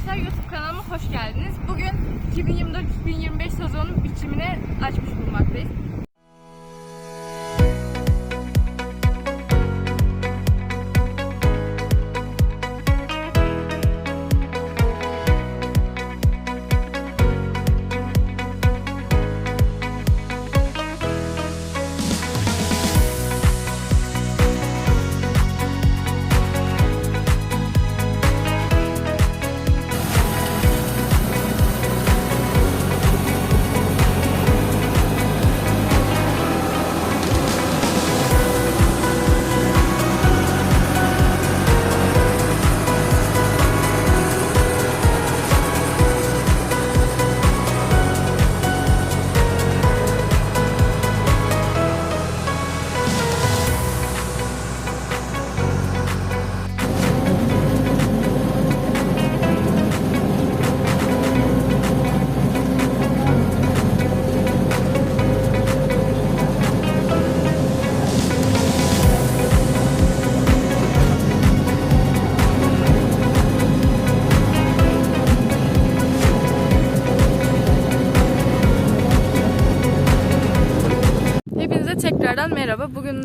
arkadaşlar YouTube kanalıma hoş geldiniz. Bugün 2024-2025 sezonun biçimini açmış bulunmaktayız.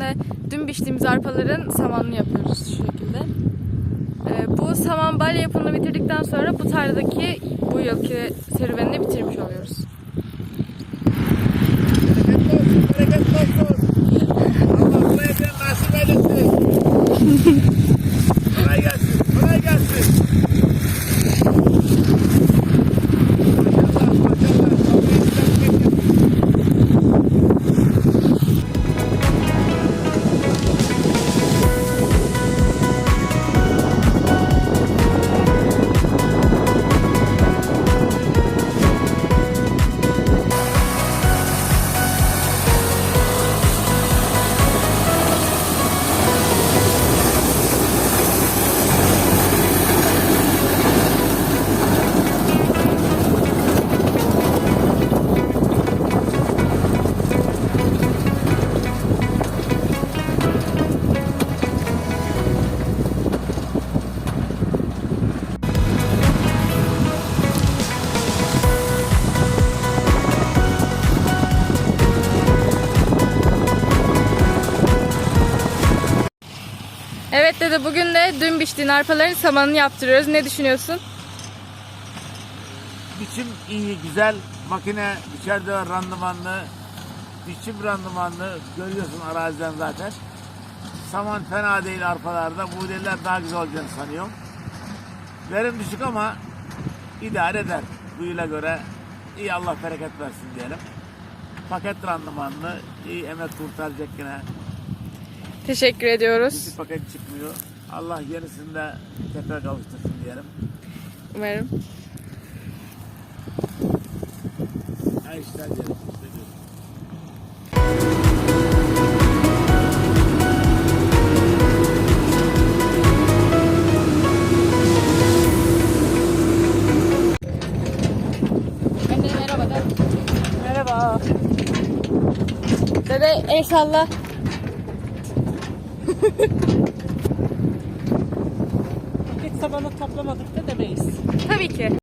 De dün biçtiğimiz arpaların samanını yapıyoruz şu şekilde. Ee, bu saman balya yapımını bitirdikten sonra bu tarladaki bu yılki serüvenini bitirmiş oluyoruz. Evet dede bugün de dün biçtiğin arpaların samanını yaptırıyoruz. Ne düşünüyorsun? Biçim iyi, güzel. Makine içeride randımanlı. Biçim randımanlı. Görüyorsun araziden zaten. Saman fena değil arpalarda. Buğdaylar daha güzel olacağını sanıyorum. Verim düşük ama idare eder. Bu göre iyi Allah bereket versin diyelim. Paket randımanlı, iyi emek kurtaracak yine. Teşekkür ediyoruz. Bir paket çıkmıyor. Allah yenisinde tekrar kavuştursun diyelim. Umarım. Her işler diyelim. Merhaba. Dede el salla. Paket samanı toplamadık da demeyiz. Tabii ki.